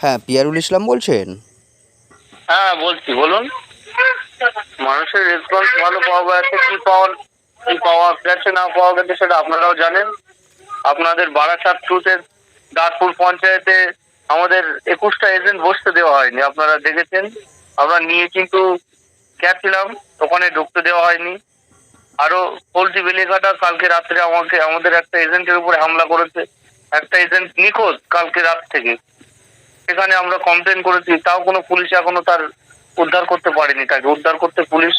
হ্যাঁ পিয়ারুল ইসলাম বলছেন? হ্যাঁ বলছি, বলুন। মানুষের রেসপন্স ভালো পাওয়া গেছে কি পাওয়া কি পাওয়া গেছে, না পাওয়া গেছে সেটা আপনারাও জানেন। আপনাদের বারাসাত ট্রুথের দাঁতপুর পঞ্চায়েতে আমাদের একুশটা এজেন্ট বসতে দেওয়া হয়নি, আপনারা দেখেছেন। আমরা নিয়ে কিন্তু গেছিলাম, ওখানে ঢুকতে দেওয়া হয়নি। আরও পোলট্রি বেলেঘাটা কালকে রাত্রে আমাকে, আমাদের একটা এজেন্টের উপরে হামলা করেছে। একটা এজেন্ট নিখোঁজ কালকে রাত থেকে। সেখানে আমরা কমপ্লেন করেছি, তাও কোনো পুলিশ এখনও তার উদ্ধার করতে পারেনি তাকে। উদ্ধার করতে পুলিশ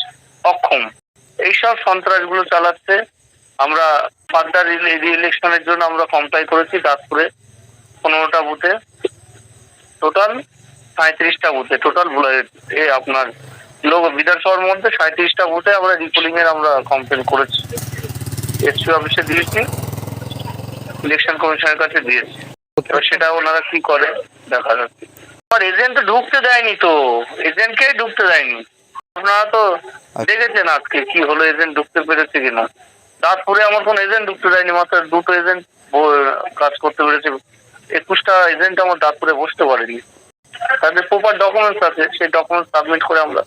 অক্ষম। এইসব সন্ত্রাসগুলো চালাচ্ছে। আমরা ফার্দার ইলেকশনের জন্য আমরা কমপ্লাই করেছি দাসপুরে, পনেরোটা বুথে। টোটাল সাঁত্রিশটা বুথে। টোটাল এ আপনার লোক, বিধানসভার মধ্যে সাঁত্রিশটা বুথে আমরা রিপোলিং এর আমরা কমপ্লেন করেছি। এসপি অফিসে দিয়েছি। ইলেকশন কমিশনের কাছে দিয়েছি। সেটা ওনারা কি করে? দেখা যাচ্ছে আর এজেন্ট ঢুকতে দেয়নি তো। এজেন্টকে ঢুকতে দেয়নি? আপনারা তো দেখেছেন আজকে কি হলো এজেন্ট ঢুকতে পেরেছে কিনা? দাঁতপুরে আমার কোন এজেন্ট ঢুকতে দেয়নি মাত্র দুটো এজেন্ট কাজ করতে পেরেছে। একুশটা এজেন্ট আমার দাঁতপুরে বসতে পারেনি। তাদের প্রপার ডকুমেন্টস আছে সেই ডকুমেন্টস সাবমিট করে আমরা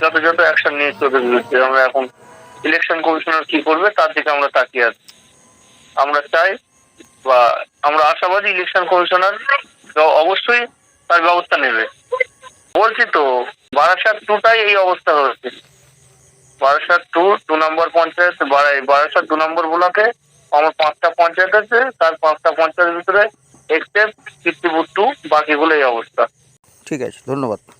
যথাযথ অ্যাকশন নিয়ে তোদের বিরুদ্ধে আমরা এখন ইলেকশন কমিশনার কি করবে তার দিকে আমরা তাকিয়ে আছি। আমরা চাই বা আমরা আশাবাদী ইলেকশন কমিশনার অবশ্যই তার ব্যবস্থা নেবে। বলছি তো, বারাসাত টুটাই এই অবস্থা হয়েছে। বারাসাত টু দু নম্বর পঞ্চায়েত বারা- বারাসাত দু নম্বর ব্লকে আমার পাঁচটা পঞ্চায়েত আছে, তার পাঁচটা পঞ্চায়েতের ভিতরে এক্সেপ্ট কীর্তিপুর টু বাকিগুলো এই অবস্থা। ঠিক আছে, ধন্যবাদ।